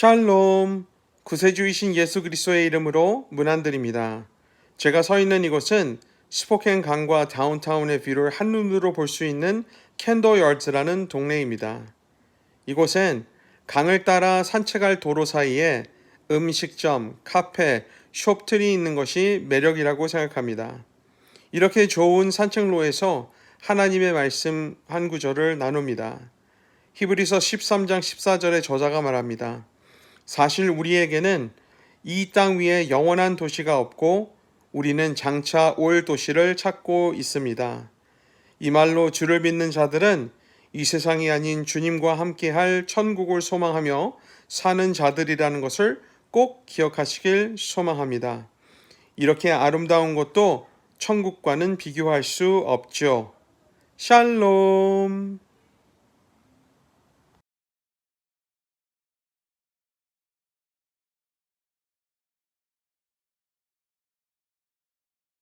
샬롬. 구세주이신 예수 그리스도의 이름으로 문안드립니다. 제가 서 있는 이곳은 스포켄 강과 다운타운의 뷰를 한눈으로 볼 수 있는 캔도 열즈라는 동네입니다. 이곳엔 강을 따라 산책할 도로 사이에 음식점, 카페, 숍들이 있는 것이 매력이라고 생각합니다. 이렇게 좋은 산책로에서 하나님의 말씀 한 구절을 나눕니다. 히브리서 13장 14절의 저자가 말합니다. 사실 우리에게는 이 땅 위에 영원한 도시가 없고 우리는 장차 올 도시를 찾고 있습니다. 이 말로 주를 믿는 자들은 이 세상이 아닌 주님과 함께할 천국을 소망하며 사는 자들이라는 것을 꼭 기억하시길 소망합니다. 이렇게 아름다운 것도 천국과는 비교할 수 없죠. 샬롬.